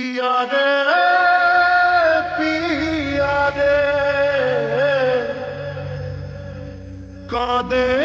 پیا دے پیا دے کا دے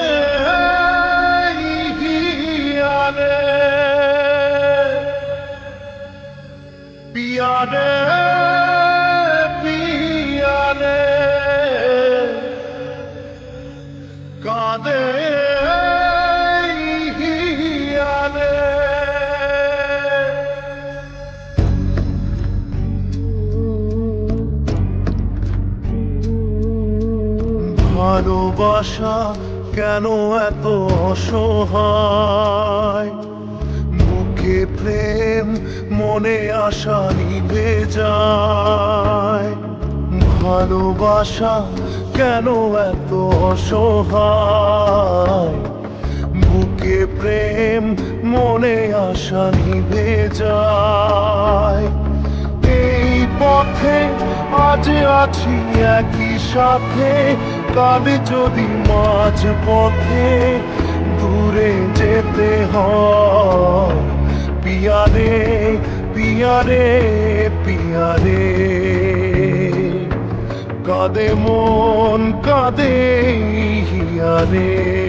ভালোবাসা কেন এত অসহায়? বুকে প্রেম, মনে আশা নিভে যায়। ভালোবাসা কেন এত অসহায়? বুকে প্রেম, মনে আশা নিভে যায়। এই পথে আজ আছি একই সাথে। কাবে যদি মাঝ পথে দূরে যেতে হয়। পিয়ারে পিয়ারে পিয়ারে। কাঁদে মন কাঁদে হিয়ারে।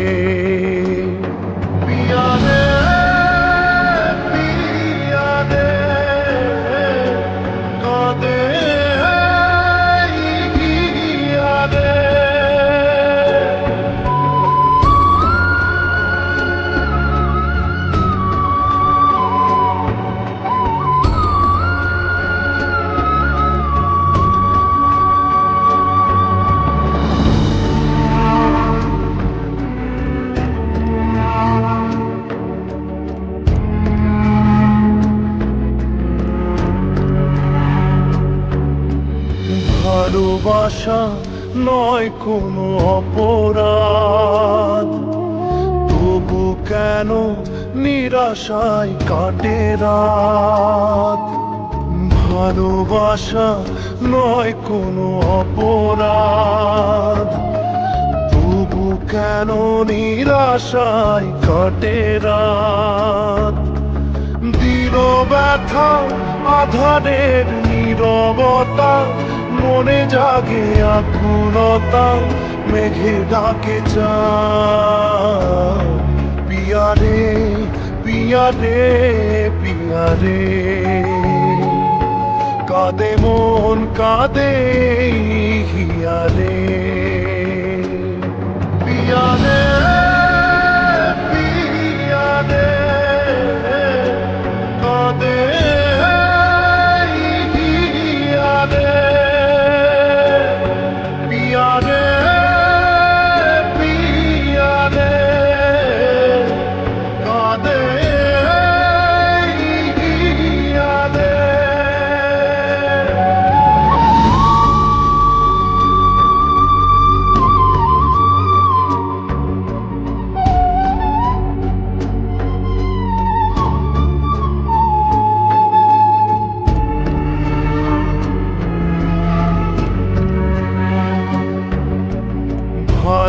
ভালোবাসা নয় কোনো অপরাধ। তবু কেন নিরাশায় কাটে রাত? ভালোবাসা নয় কোনো অপরাধ। তবু কেন নিরাশায় কাটে রাত? দিল ব্যথা, আধারের নীরবতা মনে জাগে আকুলতা মেঘে ডাকে চা পিয়ারে পিয়ারে পিয়ারে। কাঁদে মন কাঁদে হিয়ারে। পিয়ারে।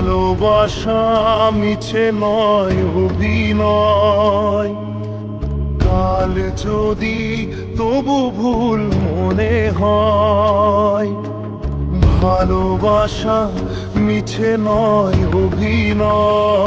ভালোবাসা মিছে নয় অভিনয় কাল যদি তবু ভুল মনে হয় ভালোবাসা মিছে নয় অভিনয়